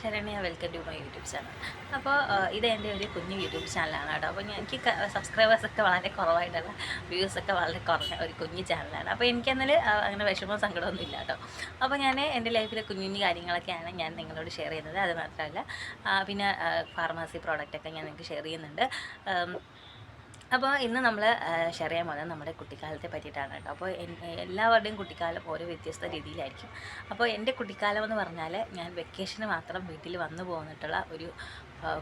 Saranya welcome to my YouTube channel അപ്പോൾ ഇത് എന്റെ ഒരു കുഞ്ഞു യൂട്യൂബ് ചാനലാണ് കേട്ടോ. അപ്പോൾ എനിക്ക് സബ്സ്ക്രൈബേഴ്സൊക്കെ വളരെ കുറവായിട്ടുള്ള വ്യൂസ് ഒക്കെ വളരെ കുറഞ്ഞ ഒരു കുഞ്ഞു ചാനലാണ് അപ്പോൾ എനിക്കെന്നാൽ അങ്ങനെ വിഷമവും സങ്കടമൊന്നും ഇല്ല കേട്ടോ. അപ്പോൾ ഞാൻ എന്റെ ലൈഫിലെ കുഞ്ഞു കുഞ്ഞു കാര്യങ്ങളൊക്കെയാണ് ഞാൻ നിങ്ങളോട് ഷെയർ ചെയ്യുന്നത്. അത് മാത്രമല്ല പിന്നെ ഫാർമസി പ്രോഡക്റ്റൊക്കെ ഞാൻ നിങ്ങൾക്ക് ഷെയർ ചെയ്യുന്നുണ്ട്. അപ്പോൾ ഇന്ന് നമ്മൾ ഷെയർ ചെയ്യാൻ പോകുന്നത് നമ്മുടെ കുട്ടിക്കാലത്തെ പറ്റിയിട്ടാണ് കേട്ടോ. അപ്പോൾ എല്ലാവരുടെയും കുട്ടിക്കാലം ഓരോ വ്യത്യസ്ത രീതിയിലായിരിക്കും. അപ്പോൾ എന്റെ കുട്ടിക്കാലം എന്ന് പറഞ്ഞാൽ ഞാൻ വെക്കേഷന് മാത്രം വീട്ടിൽ വന്നു പോന്നിട്ടുള്ള ഒരു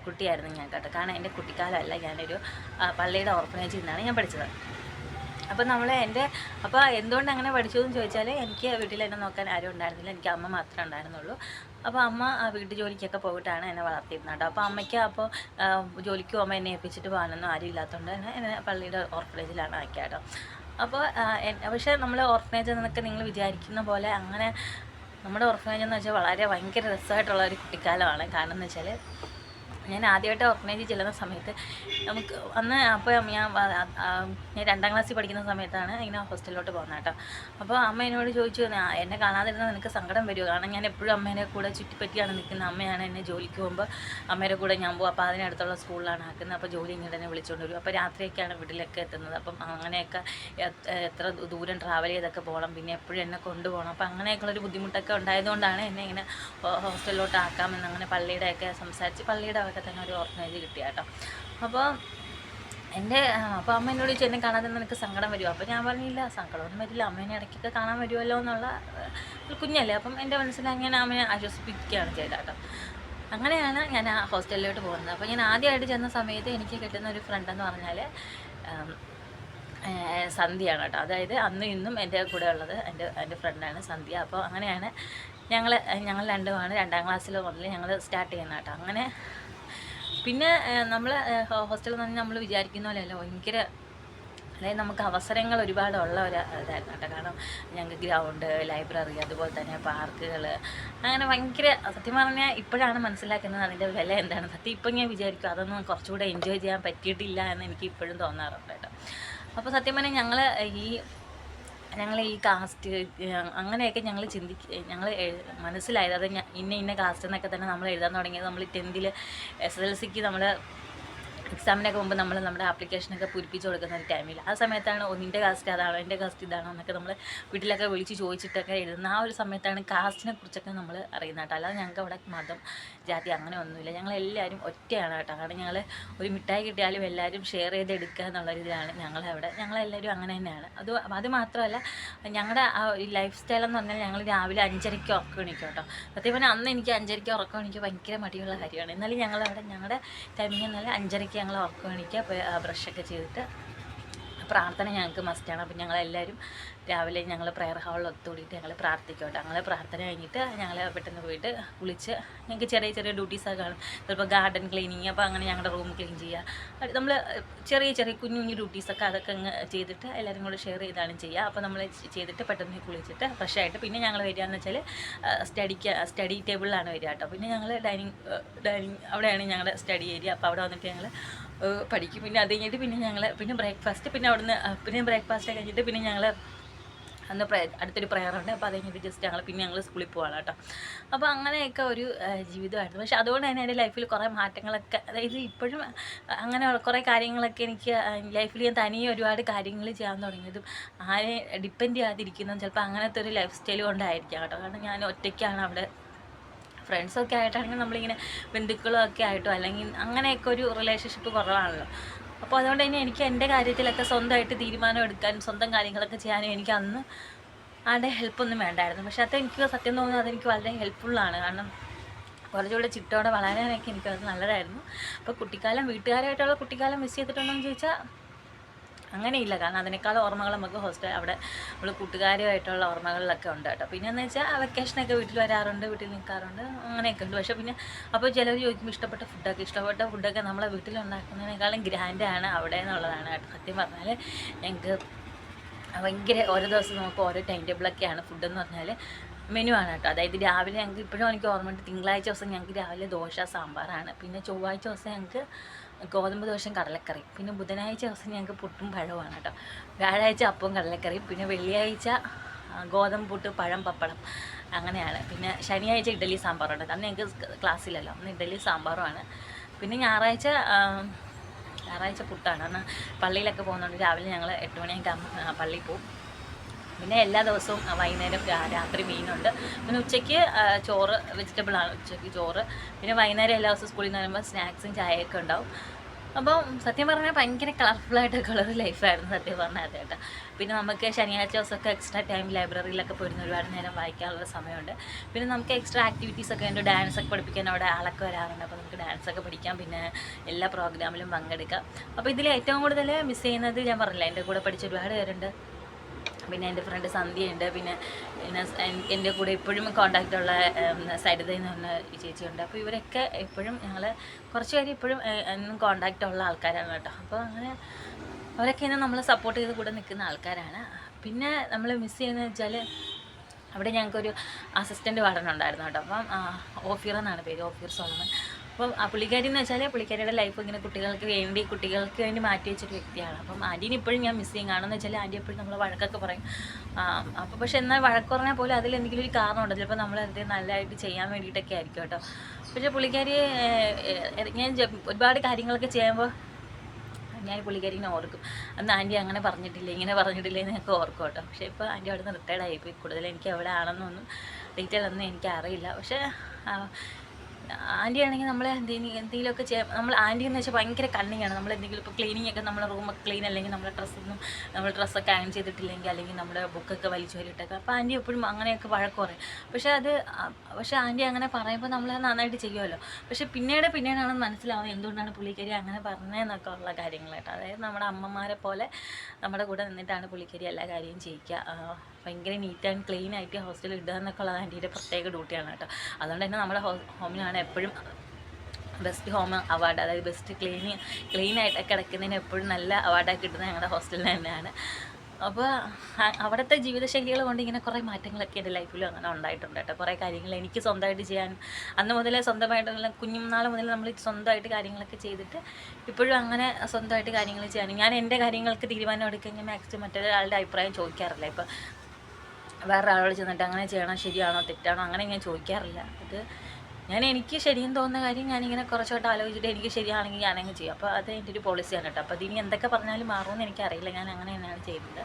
കുട്ടിയായിരുന്നു ഞാൻ കേട്ടോ. കാരണം എന്റെ കുട്ടിക്കാലമല്ല ഞാനൊരു പള്ളിയുടെ ഓർഫനേജിൽ നിന്നാണ് ഞാൻ പഠിച്ചത്. അപ്പോൾ നമ്മൾ എന്റെ അപ്പോൾ എന്തുകൊണ്ട് അങ്ങനെ പഠിച്ചു എന്ന് ചോദിച്ചാൽ എനിക്ക് വീട്ടിൽ എന്നെ നോക്കാൻ ആരും ഉണ്ടായിരുന്നില്ല. എനിക്ക് അമ്മ മാത്രമേ ഉണ്ടായിരുന്നുള്ളൂ. അപ്പോൾ അമ്മ വീട്ടു ജോലിക്കൊക്കെ പോയിട്ടാണ് എന്നെ വളർത്തിയിരുന്നത് കേട്ടോ. അപ്പോൾ അമ്മയ്ക്ക് അപ്പോൾ ജോലിക്കും അമ്മ എന്നെ ഏൽപ്പിച്ചിട്ട് പോകാനൊന്നും ആരും ഇല്ലാത്തതുകൊണ്ട് തന്നെ എന്നെ പള്ളിയുടെ ഓർഫനേജിലാണ് ആക്കിയത് കേട്ടോ. അപ്പോൾ പക്ഷേ നമ്മൾ ഓർഫനേജ് എന്നൊക്കെ നിങ്ങൾ വിചാരിക്കുന്ന പോലെ അങ്ങനെ നമ്മുടെ ഓർഫനേജ് എന്ന് വെച്ചാൽ വളരെ ഭയങ്കര രസമായിട്ടുള്ള ഒരു കുട്ടിക്കാലമാണ്. കാരണം എന്ന് വെച്ചാൽ ഞാൻ ആദ്യമായിട്ട് ഓർഗനൈസ് ചെല്ലുന്ന സമയത്ത് നമുക്ക് അന്ന് അപ്പോൾ ഞാൻ ഞാൻ രണ്ടാം ക്ലാസ്സിൽ പഠിക്കുന്ന സമയത്താണ് ഇങ്ങനെ ഹോസ്റ്റലിലോട്ട് പോകുന്നത് കേട്ടോ. അപ്പോൾ അമ്മ എന്നോട് ചോദിച്ചു എന്നെ കാണാതിരുന്നാൽ നിനക്ക് സങ്കടം വരുമോ കാരണം ഞാൻ എപ്പോഴും അമ്മേനെ കൂടെ ചുറ്റിപ്പറ്റിയാണ് നിൽക്കുന്നത്. അമ്മയാണ് എന്നെ ജോലിക്ക് പോകുമ്പോൾ അമ്മയുടെ കൂടെ ഞാൻ പോകും. അപ്പോൾ അതിനടുത്തുള്ള സ്കൂളിലാണ് ആക്കുന്നത്. അപ്പോൾ ജോലി ഇങ്ങോട്ട് തന്നെ വിളിച്ചുകൊണ്ട് വരും. അപ്പോൾ രാത്രിയൊക്കെയാണ് വീട്ടിലൊക്കെ എത്തുന്നത്. അപ്പം അങ്ങനെയൊക്കെ എത്ര- ദൂരം ട്രാവൽ ചെയ്തൊക്കെ പോകണം. പിന്നെ എപ്പോഴും എന്നെ കൊണ്ടുപോകണം. അപ്പോൾ അങ്ങനെയൊക്കെയുള്ളൊരു ബുദ്ധിമുട്ടൊക്കെ ഉണ്ടായതുകൊണ്ടാണ് എന്നെ ഇങ്ങനെ ഹോസ്റ്റലിലോട്ട് ആക്കാമെന്ന് അങ്ങനെ പള്ളിയുടെയൊക്കെ സംസാരിച്ച് പള്ളിയുടെ ഒക്കെ തന്നെ ഒരു ഓർഫനേജ് കിട്ടിയ കേട്ടോ അപ്പോൾ എന്റെ അപ്പോൾ അമ്മ എന്നോട് ചോദിച്ചു എന്നെ കാണാതെ നിനക്ക് സങ്കടം വരുമോ അപ്പോൾ ഞാൻ പറഞ്ഞില്ല സങ്കടമൊന്നും വരില്ല. അമ്മേനെ ഇടയ്ക്കൊക്കെ കാണാൻ വരുമല്ലോ എന്നുള്ള കുഞ്ഞല്ലേ. അപ്പം എന്റെ മനസ്സിൽ അങ്ങനെ അമ്മയെ ആശ്വസിപ്പിക്കുകയാണ് ചെയ്തത് കേട്ടോ. അങ്ങനെയാണ് ഞാൻ ആ ഹോസ്റ്റലിലോട്ട് പോകുന്നത്. അപ്പോൾ ഞാൻ ആദ്യമായിട്ട് ചെന്ന സമയത്ത് എനിക്ക് കിട്ടുന്ന ഒരു ഫ്രണ്ട് എന്ന് പറഞ്ഞാൽ സന്ധ്യയാണ് കേട്ടോ. അതായത് അന്നും ഇന്നും എന്റെ കൂടെ ഉള്ളത് എന്റെ എന്റെ ഫ്രണ്ടാണ് സന്ധ്യ. അപ്പോൾ അങ്ങനെയാണ് ഞങ്ങൾ ഞങ്ങൾ രണ്ടുമാണ് രണ്ടാം ക്ലാസ്സിൽ മുതൽ ഞങ്ങൾ സ്റ്റാർട്ട് ചെയ്യുന്ന കേട്ടോ. അങ്ങനെ പിന്നെ നമ്മൾ ഹോസ്റ്റലിൽ നിന്ന് നമ്മൾ വിചാരിക്കുന്ന പോലെയല്ല. ഭയങ്കര അതായത് നമുക്ക് അവസരങ്ങൾ ഒരുപാട് ഉള്ള ഒരു ഇതായിരുന്നു കേട്ടോ കാരണം ഞങ്ങൾക്ക് ഗ്രൗണ്ട് ലൈബ്രറി അതുപോലെ തന്നെ പാർക്കുകൾ അങ്ങനെ ഭയങ്കര സത്യം പറഞ്ഞാൽ ഇപ്പോഴാണ് മനസ്സിലാക്കുന്നത് അതിന്റെ വില എന്താണ്. സത്യം ഇപ്പം ഞാൻ വിചാരിക്കും അതൊന്നും കുറച്ചുകൂടെ എൻജോയ് ചെയ്യാൻ പറ്റിയിട്ടില്ല എന്ന് എനിക്ക് ഇപ്പോഴും തോന്നാറുണ്ട് കേട്ടോ. അപ്പോൾ സത്യം പറഞ്ഞാൽ ഞങ്ങൾ ഈ ഞങ്ങൾ ഈ കാസ്റ്റ് അങ്ങനെയൊക്കെ ഞങ്ങൾ ചിന്തിക്ക ഞങ്ങൾ മനസ്സിലായത്. അത് ഇന്ന ഇന്ന കാസ്റ്റ് എന്നൊക്കെ തന്നെ നമ്മൾ എഴുതാൻ തുടങ്ങിയത് നമ്മൾ ടെൻത്തിൽ എസ് എൽ സിക്ക് നമ്മൾ എക്സാമിനൊക്കെ മുമ്പ് നമ്മൾ നമ്മുടെ ആപ്ലിക്കേഷനൊക്കെ പൂരിപ്പിച്ച് കൊടുക്കുന്ന ഒരു ടൈമിൽ ആ സമയത്താണ് ഒന്നിന്റെ കാസ്റ്റ് അതാണോ എന്റെ കാസ്റ്റ് ഇതാണോ എന്നൊക്കെ നമ്മൾ വീട്ടിലൊക്കെ വിളിച്ച് ചോദിച്ചിട്ടൊക്കെ എഴുതുന്ന ആ ഒരു സമയത്താണ് കാസ്റ്റിനെ കുറിച്ചൊക്കെ നമ്മൾ അറിയുന്നത് കേട്ടോ. അല്ലാതെ ഞങ്ങൾക്ക് അവിടെ മതം ജാതി അങ്ങനെ ഒന്നുമില്ല. ഞങ്ങൾ എല്ലാവരും ഒറ്റയാണ് കേട്ടോ. കാരണം ഞങ്ങൾ ഒരു മിഠായി കിട്ടിയാലും എല്ലാവരും ഷെയർ ചെയ്ത് എടുക്കുക എന്നുള്ളൊരിതാണ് ഞങ്ങളവിടെ ഞങ്ങളെല്ലാവരും അങ്ങനെ തന്നെയാണ്. അത് അത് മാത്രമല്ല ഞങ്ങളുടെ ആ ഒരു ലൈഫ് സ്റ്റൈൽ എന്ന് പറഞ്ഞാൽ ഞങ്ങൾ രാവിലെ അഞ്ചരയ്ക്ക് ഉറക്കം എണീക്കും കേട്ടോ. സത്യം പറഞ്ഞാൽ അന്ന് എനിക്ക് അഞ്ചരയ്ക്ക് ഉറക്കം എനിക്ക് ഭയങ്കര മടിയുള്ള കാര്യമാണ്. എന്നാലും ഞങ്ങളവിടെ ഞങ്ങളുടെ ടൈമിങ് എന്നാൽ അഞ്ചരയ്ക്ക് ഞങ്ങൾ ഉറക്കം എണീക്കുക ബ്രഷൊക്കെ ചെയ്തിട്ട് പ്രാർത്ഥന ഞങ്ങൾക്ക് മസ്റ്റാണ് അപ്പം ഞങ്ങളെല്ലാവരും രാവിലെ ഞങ്ങൾ പ്രെയർ ഹാളിൽ ഒത്തുകൂടിയിട്ട് ഞങ്ങൾ പ്രാർത്ഥിക്കോട്ടെ. കേട്ടോ ഞങ്ങൾ പ്രാർത്ഥന കഴിഞ്ഞിട്ട് ഞങ്ങൾ പെട്ടെന്ന് പോയിട്ട് കുളിച്ച് ഞങ്ങൾക്ക് ചെറിയ ചെറിയ ഡ്യൂട്ടീസൊക്കെ കാണും ചിലപ്പോൾ ഗാർഡൻ ക്ലീനിങ് അപ്പോൾ അങ്ങനെ ഞങ്ങളുടെ റൂം ക്ലീൻ ചെയ്യുക നമ്മൾ ചെറിയ ചെറിയ കുഞ്ഞു കുഞ്ഞു ഡ്യൂട്ടീസൊക്കെ അതൊക്കെ അങ്ങ് ചെയ്തിട്ട് എല്ലാവരും കൂടെ ഷെയർ ചെയ്താണ് ചെയ്യുക. അപ്പോൾ നമ്മൾ ചെയ്തിട്ട് പെട്ടെന്ന് കുളിച്ചിട്ട് ഫ്രഷ് ആയിട്ട് പിന്നെ ഞങ്ങൾ വരിക എന്ന് വെച്ചാൽ സ്റ്റഡിക്ക് സ്റ്റഡി ടേബിളിലാണ് വരിക കേട്ടോ. പിന്നെ ഞങ്ങൾ ഡൈനിങ് ഡൈനിങ് അവിടെയാണ് ഞങ്ങളുടെ സ്റ്റഡി ഏരിയ അപ്പോൾ അവിടെ വന്നിട്ട് ഞങ്ങൾ പഠിക്കും. പിന്നെ അത് കഴിഞ്ഞിട്ട് പിന്നെ ഞങ്ങൾ പിന്നെ ബ്രേക്ക്ഫാസ്റ്റ് പിന്നെ അവിടുന്ന് പിന്നെ ബ്രേക്ക്ഫാസ്റ്റ് കഴിഞ്ഞിട്ട് പിന്നെ ഞങ്ങൾ അന്ന് പ്രേ അടുത്തൊരു പ്രയറുണ്ട്. അപ്പോൾ അത് കഴിഞ്ഞിട്ട് ജസ്റ്റ് ഞങ്ങൾ പിന്നെ ഞങ്ങൾ സ്കൂളിൽ പോവാണ് കേട്ടോ. അപ്പോൾ അങ്ങനെയൊക്കെ ഒരു ജീവിതമായിരുന്നു. പക്ഷെ അതുകൊണ്ട് തന്നെ എന്റെ ലൈഫിൽ കുറേ മാറ്റങ്ങളൊക്കെ അതായത് ഇപ്പോഴും അങ്ങനെ കുറേ കാര്യങ്ങളൊക്കെ എനിക്ക് ലൈഫിൽ ഞാൻ തനിയെ ഒരുപാട് കാര്യങ്ങൾ ചെയ്യാൻ തുടങ്ങിയതും ആരെ ഡിപ്പെൻഡ് ചെയ്യാതിരിക്കുന്നതും ചിലപ്പോൾ അങ്ങനത്തെ ഒരു ലൈഫ് സ്റ്റൈൽ കൊണ്ടായിരിക്കാം കേട്ടോ. കാരണം ഞാൻ ഒറ്റയ്ക്കാണ് അവിടെ ഫ്രണ്ട്സൊക്കെ ആയിട്ടാണെങ്കിൽ നമ്മളിങ്ങനെ ബന്ധുക്കളും ഒക്കെ ആയിട്ടോ അല്ലെങ്കിൽ അങ്ങനെയൊക്കെ ഒരു റിലേഷൻഷിപ്പ് കുറവാണല്ലോ. അപ്പോൾ അതുകൊണ്ട് തന്നെ എനിക്ക് എന്റെ കാര്യത്തിലൊക്കെ സ്വന്തമായിട്ട് തീരുമാനം എടുക്കാനും സ്വന്തം കാര്യങ്ങളൊക്കെ ചെയ്യാനും എനിക്ക് അന്ന് ആരുടെ ഹെൽപ്പൊന്നും വേണ്ടായിരുന്നു. പക്ഷെ അത് എനിക്ക് സത്യം തോന്നുന്നത് അതെനിക്ക് വളരെ ഹെൽപ്ഫുള്ളാണ് കാരണം കുറച്ചുകൂടെ ചിട്ടോടെ വളരാനൊക്കെ എനിക്കത് നല്ലതായിരുന്നു. അപ്പോൾ കുട്ടിക്കാലം വീട്ടുകാരായിട്ടുള്ള കുട്ടിക്കാലം മിസ് ചെയ്തിട്ടുണ്ടോ എന്ന് ചോദിച്ചാൽ അങ്ങനെയില്ല. കാരണം അതിനേക്കാൾ ഓർമ്മകൾ നമുക്ക് ഹോസ്റ്റൽ അവിടെ നമ്മൾ കൂട്ടുകാരുമായിട്ടുള്ള ഓർമ്മകളിലൊക്കെ ഉണ്ട് കേട്ടോ. പിന്നെ എന്ന് വെച്ചാൽ വെക്കേഷനൊക്കെ വീട്ടിൽ വരാറുണ്ട് വീട്ടിൽ നിൽക്കാറുണ്ട് അങ്ങനെയൊക്കെ ഉണ്ട്. പക്ഷേ പിന്നെ അപ്പോൾ ചിലർ ചോദിക്കുമ്പോൾ ഇഷ്ടപ്പെട്ട ഫുഡൊക്കെ ഇഷ്ടപ്പെട്ട ഫുഡൊക്കെ നമ്മളെ വീട്ടിലുണ്ടാക്കുന്നതിനേക്കാളും ഗ്രാൻഡാണ് അവിടെ എന്നുള്ളതാണ് കേട്ടോ സത്യം പറഞ്ഞാൽ ഞങ്ങൾക്ക് ഭയങ്കര ഓരോ ദിവസം നമുക്ക് ഓരോ ടൈം ടേബിളൊക്കെയാണ് ഫുഡെന്ന് പറഞ്ഞാൽ മെനു ആണ് കേട്ടോ. അതായത് രാവിലെ ഞങ്ങൾക്ക് ഇപ്പോഴും എനിക്ക് ഓർമ്മയുണ്ട് തിങ്കളാഴ്ച ദിവസം ഞങ്ങൾക്ക് രാവിലെ ദോശ സാമ്പാറാണ്. പിന്നെ ചൊവ്വാഴ്ച ദിവസം ഞങ്ങൾക്ക് ഗോതമ്പ് ദോശം കടലക്കറി പിന്നെ ബുധനാഴ്ച ദിവസം ഞങ്ങൾക്ക് പുട്ടും പഴവുമാണ് കേട്ടോ. വ്യാഴാഴ്ച അപ്പവും കടലക്കറി പിന്നെ വെള്ളിയാഴ്ച ഗോതമ്പ് പുട്ട് പഴം പപ്പടം അങ്ങനെയാണ്. പിന്നെ ശനിയാഴ്ച ഇഡ്ഡലി സാമ്പാറുണ്ട് അന്ന് ഞങ്ങൾക്ക് ക്ലാസ്സിലല്ലോ അന്ന് ഇഡ്ഡലി സാമ്പാറുമാണ്. പിന്നെ ഞായറാഴ്ച ഞായറാഴ്ച പുട്ടാണ്. അന്ന് പള്ളിയിലൊക്കെ പോകുന്നുണ്ട് രാവിലെ ഞങ്ങൾ എട്ട് മണിയൊക്കെ പള്ളിയിൽ പോകും പിന്നെ എല്ലാ ദിവസവും വൈകുന്നേരം രാത്രി മീനുണ്ട്. പിന്നെ ഉച്ചയ്ക്ക് ചോറ് വെജിറ്റബിൾ ആണ് ഉച്ചയ്ക്ക് ചോറ്. പിന്നെ വൈകുന്നേരം എല്ലാ ദിവസവും സ്കൂളിൽ നിന്ന് വരുമ്പോൾ സ്നാക്സും ചായയൊക്കെ ഉണ്ടാവും. അപ്പോൾ സത്യം പറഞ്ഞാൽ ഭയങ്കര കളർഫുള്ളായിട്ടൊക്കെ ഉള്ളൊരു ലൈഫായിരുന്നു സത്യം പറഞ്ഞാൽ അത് കേട്ടോ പിന്നെ നമുക്ക് ശനിയാഴ്ച ദിവസമൊക്കെ എക്സ്ട്രാ ടൈം ലൈബ്രറിയിലൊക്കെ പോയിരുന്ന ഒരുപാട് നേരം വായിക്കാനുള്ള സമയമുണ്ട്. പിന്നെ നമുക്ക് എക്സ്ട്രാ ആക്ടിവിറ്റീസ് ഒക്കെ ഉണ്ട്. ഡാൻസ് ഒക്കെ പഠിപ്പിക്കാൻ അവിടെ ആളൊക്കെ വരാറുണ്ട്. അപ്പോൾ നമുക്ക് ഡാൻസ് ഒക്കെ പഠിക്കാം. പിന്നെ എല്ലാ പ്രോഗ്രാമിലും പങ്കെടുക്കാം. അപ്പോൾ ഇതിൽ ഏറ്റവും കൂടുതൽ മിസ് ചെയ്യുന്നത് ഞാൻ പറഞ്ഞില്ല എന്റെ കൂടെ പഠിച്ച ഒരുപാട് പേരുണ്ട്. പിന്നെ എന്റെ ഫ്രണ്ട് സന്ധ്യയുണ്ട് പിന്നെ പിന്നെ എന്റെ കൂടെ ഇപ്പോഴും കോണ്ടാക്റ്റ് ഉള്ള സരിത എന്ന് പറഞ്ഞ ചേച്ചിയുണ്ട് അപ്പോൾ ഇവരൊക്കെ എപ്പോഴും ഞങ്ങൾ കുറച്ച് പേര് ഇപ്പോഴും എന്നും കോണ്ടാക്റ്റ് ഉള്ള ആൾക്കാരാണ് കേട്ടോ. അപ്പോൾ അങ്ങനെ അവരൊക്കെ ഇന്ന് നമ്മളെ സപ്പോർട്ട് ചെയ്ത് കൂടെ നിൽക്കുന്ന ആൾക്കാരാണ്. പിന്നെ നമ്മൾ മിസ് ചെയ്യുന്നത് വെച്ചാൽ അവിടെ ഞങ്ങൾക്കൊരു അസിസ്റ്റന്റ് വാർഡൻ ഉണ്ടായിരുന്നു കേട്ടോ. അപ്പം ഓഫീർ എന്നാണ് പേര്. Ophir Solomon. അപ്പം ആ പുള്ളിക്കാരി എന്ന് വെച്ചാൽ പുള്ളിക്കാരിയുടെ ലൈഫ് ഇങ്ങനെ കുട്ടികൾക്ക് വേണ്ടി കുട്ടികൾക്ക് വേണ്ടി മാറ്റി വെച്ചൊരു വ്യക്തിയാണ്. അപ്പം ആന്റീനെ ഇപ്പോഴും ഞാൻ മിസ് ചെയ്യും. എന്ന് വെച്ചാൽ ആന്റി എപ്പോഴും നമ്മൾ വഴക്കൊക്കെ പറയും. അപ്പോൾ പക്ഷെ എന്നാൽ വഴക്ക് പറഞ്ഞാൽ പോലും അതിൽ എന്തെങ്കിലും ഒരു കാരണം കാരണമുണ്ട് ചിലപ്പോൾ നമ്മൾ എന്തെങ്കിലും നല്ലതായിട്ട് ചെയ്യാൻ വേണ്ടിയിട്ടൊക്കെ ആയിരിക്കും കേട്ടോ. പക്ഷേ പുള്ളിക്കാരി ഞാൻ ഒരുപാട് കാര്യങ്ങളൊക്കെ ചെയ്യുമ്പോൾ ഞാൻ പുള്ളിക്കാരിനെ ഓർക്കും. അന്ന് ആന്റി അങ്ങനെ പറഞ്ഞിട്ടില്ല ഇങ്ങനെ പറഞ്ഞിട്ടില്ല എന്നൊക്കെ ഓർക്കും കേട്ടോ. പക്ഷേ ഇപ്പോൾ ആന്റി അവിടെ നിന്ന് റിട്ടയർഡ് ആയിപ്പോയി. കൂടുതൽ എനിക്ക് എവിടെ ആണെന്നൊന്നും ഡീറ്റെയിൽ ഒന്നും എനിക്ക് അറിയില്ല. പക്ഷേ ആന്റി ആണെങ്കിൽ നമ്മൾ എന്തെങ്കിലും എന്തെങ്കിലുമൊക്കെ ചെയ്യാം നമ്മൾ ആന്റി എന്ന് വെച്ചാൽ ഭയങ്കര കണ്ണിങ്ങാണ്. നമ്മൾ എന്തെങ്കിലും ഇപ്പോൾ ക്ലീനിങ് ഒക്കെ നമ്മുടെ റൂമൊക്കെ ക്ലീൻ അല്ലെങ്കിൽ നമ്മുടെ ഡ്രസ്സൊന്നും നമ്മൾ ഡ്രസ്സൊക്കെ അയൺ ചെയ്തിട്ടില്ലെങ്കിൽ അല്ലെങ്കിൽ നമ്മുടെ ബുക്കൊക്കെ വലിച്ചു വരിട്ടൊക്കെ അപ്പോൾ ആന്റി എപ്പോഴും അങ്ങനെയൊക്കെ വഴക്ക് പറയും. പക്ഷേ അത് പക്ഷേ ആന്റി അങ്ങനെ പറയുമ്പോൾ നമ്മൾ നന്നായിട്ട് ചെയ്യുമല്ലോ പക്ഷേ പിന്നീട് പിന്നീടാണ് മനസ്സിലാവുന്നത് എന്തുകൊണ്ടാണ് പുള്ളിക്കാരി അങ്ങനെ പറഞ്ഞതെന്നൊക്കെ ഉള്ള കാര്യങ്ങളായിട്ട്. അതായത് നമ്മുടെ അമ്മമാരെ പോലെ നമ്മുടെ കൂടെ നിന്നിട്ടാണ് പുള്ളിക്കാരി എല്ലാ കാര്യവും ചെയ്യിക്കുക. ഭയങ്കര നീറ്റ് ആൻഡ് ക്ലീൻ ആയിട്ട് ഹോസ്റ്റലിൽ ഇടുക എന്നൊക്കെ ഉള്ളത് ആന്റിയുടെ പ്രത്യേക ഡ്യൂട്ടിയാണ് കേട്ടോ. അതുകൊണ്ട് തന്നെ നമ്മുടെ ഹോമിനാണ് എപ്പോഴും ബെസ്റ്റ് ഹോം അവാർഡ് അതായത് ബെസ്റ്റ് ക്ലീനിങ് ക്ലീൻ ആയിട്ട് കിടക്കുന്നതിന് എപ്പോഴും നല്ല അവാർഡായി കിട്ടുന്നത് ഞങ്ങളുടെ ഹോസ്റ്റലിന് തന്നെയാണ്. അപ്പോൾ അവിടുത്തെ ജീവിതശൈലികൾ കൊണ്ട് ഇങ്ങനെ കുറേ മാറ്റങ്ങളൊക്കെ എന്റെ ലൈഫിലും അങ്ങനെ ഉണ്ടായിട്ടുണ്ട് കേട്ടോ. കുറേ കാര്യങ്ങൾ എനിക്ക് സ്വന്തമായിട്ട് ചെയ്യാൻ അന്ന് മുതലേ സ്വന്തമായിട്ടുള്ള കുഞ്ഞുനാൾ മുതൽ നമ്മൾ സ്വന്തമായിട്ട് കാര്യങ്ങളൊക്കെ ചെയ്തിട്ട് ഇപ്പോഴും അങ്ങനെ സ്വന്തമായിട്ട് കാര്യങ്ങൾ ചെയ്യാൻ ഞാൻ എന്റെ കാര്യങ്ങൾക്ക് തീരുമാനം എടുക്കുകഴിഞ്ഞാൽ മാക്സിമം മറ്റൊരാളുടെ അഭിപ്രായം ചോദിക്കാറില്ല. ഇപ്പം വേറെ ആളോട് ചെന്നിട്ട് അങ്ങനെ ചെയ്യണം ശരിയാണോ തെറ്റാണോ അങ്ങനെ ഞാൻ ചോദിക്കാറില്ല. അത് ഞാൻ എനിക്ക് ശരിയെന്ന് തോന്നുന്ന കാര്യം ഞാനിങ്ങനെ കുറച്ചോട്ട് ആലോചിച്ചിട്ട് എനിക്ക് ശരിയാണെങ്കിൽ ഞാനങ്ങ് ചെയ്യും. അപ്പോൾ അത് എന്റെ ഒരു പോളിസിയാണ് കേട്ടോ. അപ്പോൾ അതിനി എന്തൊക്കെ പറഞ്ഞാലും മാറുമെന്ന് എനിക്കറിയില്ല. ഞാൻ അങ്ങനെ തന്നെയാണ് ചെയ്തത്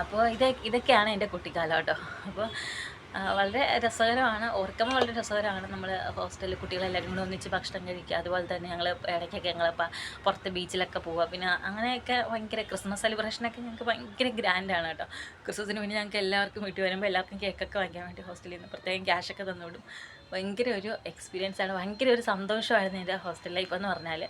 അപ്പോൾ ഇത് ഇതൊക്കെയാണ് എന്റെ കുട്ടിക്കാലം കേട്ടോ. അപ്പോൾ വളരെ രസകരമാണ്. ഓർക്കുമ്പോൾ വളരെ രസകരമാണ് നമ്മൾ ഹോസ്റ്റലിൽ കുട്ടികളെല്ലാവരും കൂടെ ഒന്നിച്ച് ഭക്ഷണം കഴിക്കുക. അതുപോലെ തന്നെ ഞങ്ങൾ ഇടയ്ക്കൊക്കെ ഞങ്ങളിപ്പോൾ പുറത്ത് ബീച്ചിലൊക്കെ പോവുക. പിന്നെ അങ്ങനെയൊക്കെ ഭയങ്കര ക്രിസ്മസ് സെലിബ്രേഷനൊക്കെ ഞങ്ങൾക്ക് ഭയങ്കര ഗ്രാൻഡാണ് കേട്ടോ. ക്രിസ്മസിന് പിന്നെ ഞങ്ങൾക്ക് എല്ലാവർക്കും വീട്ടിൽ വരുമ്പോൾ എല്ലാവർക്കും കേക്കൊക്കെ വാങ്ങിക്കാൻ വേണ്ടി ഹോസ്റ്റലിൽ നിന്ന് പ്രത്യേകം ക്യാഷൊക്കെ തന്നുവിടും. ഭയങ്കര ഒരു എക്സ്പീരിയൻസ് ആണ്. ഭയങ്കര ഒരു സന്തോഷമായിരുന്നു എന്റെ ഹോസ്റ്റൽ ലൈഫ് എന്ന് പറഞ്ഞാൽ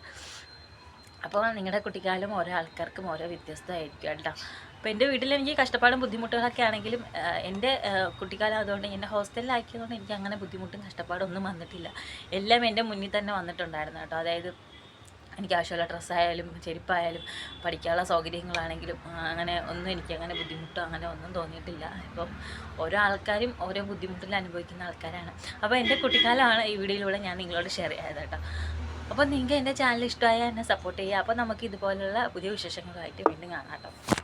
അപ്പോൾ നിങ്ങളുടെ കുട്ടിക്കാലം ഓരോ ആൾക്കാർക്കും ഓരോ വ്യത്യസ്തമായിരിക്കും കേട്ടോ. അപ്പോൾ എന്റെ വീട്ടിൽ എനിക്ക് കഷ്ടപ്പാടും ബുദ്ധിമുട്ടുകളൊക്കെ ആണെങ്കിലും എന്റെ കുട്ടിക്കാലം അതുകൊണ്ട് എന്റെ ഹോസ്റ്റലിലാക്കിയതുകൊണ്ട് എനിക്ക് അങ്ങനെ ബുദ്ധിമുട്ടും കഷ്ടപ്പാടും ഒന്നും വന്നിട്ടില്ല. എല്ലാം എന്റെ മുന്നിൽ തന്നെ വന്നിട്ടുണ്ടായിരുന്നു കേട്ടോ. അതായത് എനിക്ക് ആവശ്യമുള്ള ഡ്രസ്സായാലും ചെരുപ്പായാലും പഠിക്കാനുള്ള സൗകര്യങ്ങളാണെങ്കിലും അങ്ങനെ ഒന്നും എനിക്ക് അങ്ങനെ ബുദ്ധിമുട്ടോ അങ്ങനെ ഒന്നും തോന്നിയിട്ടില്ല. ഇപ്പം ഓരോ ആൾക്കാരും ഓരോ ബുദ്ധിമുട്ടിൽ അനുഭവിക്കുന്ന ആൾക്കാരാണ്. അപ്പോൾ എന്റെ കുട്ടിക്കാലമാണ് ഈ വീഡിയോയിലൂടെ ഞാൻ നിങ്ങളോട് ഷെയർ ചെയ്തത് കേട്ടോ. അപ്പോൾ നിങ്ങൾക്ക് എന്റെ ചാനൽ ഇഷ്ടമായ എന്നെ സപ്പോർട്ട് ചെയ്യുക. അപ്പോൾ നമുക്ക് ഇതുപോലുള്ള പുതിയ വിശേഷങ്ങളായിട്ട് വീണ്ടും കാണാം കേട്ടോ.